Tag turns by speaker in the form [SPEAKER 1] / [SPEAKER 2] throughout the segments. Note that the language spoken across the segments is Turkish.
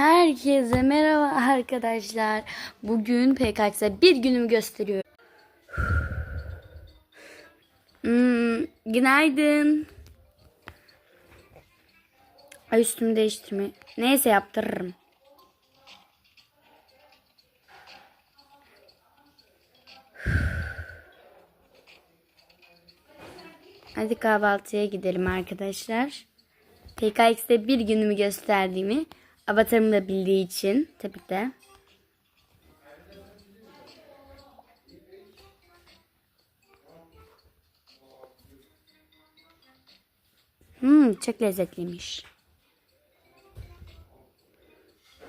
[SPEAKER 1] Herkese merhaba arkadaşlar. Bugün PKX'e bir günümü gösteriyor. Hmm, günaydın. Ay üstümü değiştirme. Neyse yaptırırım. Hadi kahvaltıya gidelim arkadaşlar. PKX'de bir günümü gösterdiğimi avatarım da bildiği için tabii de. Hmm, çok lezzetliymiş.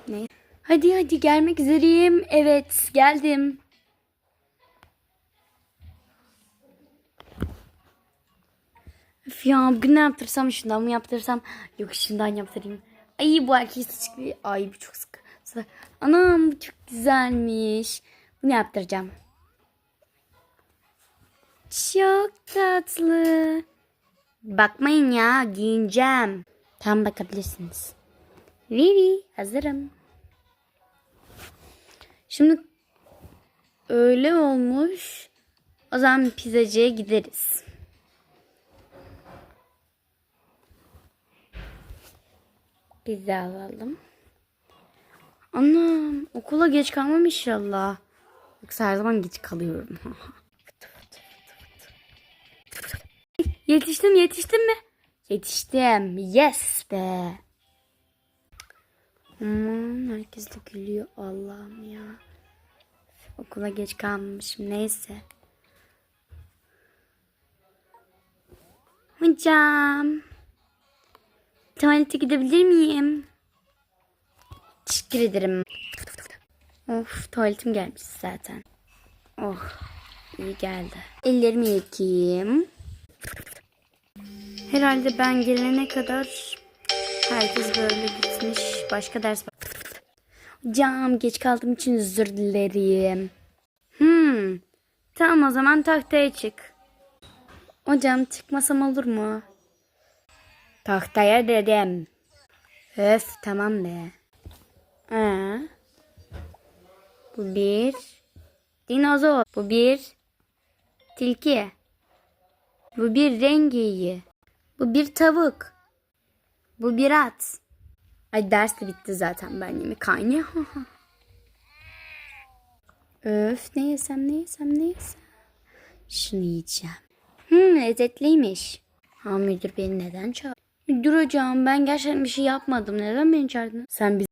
[SPEAKER 1] Ne? Hadi hadi gelmek üzereyim. Evet geldim. Üf ya bugün ne yaptırsam şundan mı yaptırsam yok şundan yaptırayım. Ay bu erkek saçı gibi. Ay bu çok sıkı. Anam bu çok güzelmiş. Bunu yaptıracağım. Çok tatlı. Bakmayın ya giyineceğim. Tam bakabilirsiniz. Vivi hazırım. Şimdi öyle olmuş. O zaman pizzacıya gideriz. Pizza alalım. Anam okula geç kalmam inşallah. Yoksa her zaman geç kalıyorum. yetiştim yetiştim mi? Yetiştim. Yes be. Aman herkes de gülüyor Allah'ım ya. Okula geç kalmamışım neyse. Hocam. Tuvalete gidebilir miyim? Teşekkür ederim. Of tuvaletim gelmiş zaten. Oh iyi geldi. Ellerimi yıkayayım. Herhalde ben gelene kadar herkes böyle gitmiş. Başka ders. Hocam geç kaldığım için özür dilerim. Hmm. Tamam o zaman tahtaya çık. Hocam çıkmasam olur mu? Tahtaya dedim. Öf tamam be. Ee, bu bir dinozor. Bu bir tilki. Bu bir rengeyi. Bu bir tavuk. Bu bir at. Ay ders de bitti zaten ben yemek kaynıyor. Öf ne yesem ne yesem ne yesem. Şunu yiyeceğim. Hmm lezzetliymiş. Ha müdür beni neden çağırdı? Müdür hocam ben gerçekten bir şey yapmadım. Neden beni çağırdın? Sen biz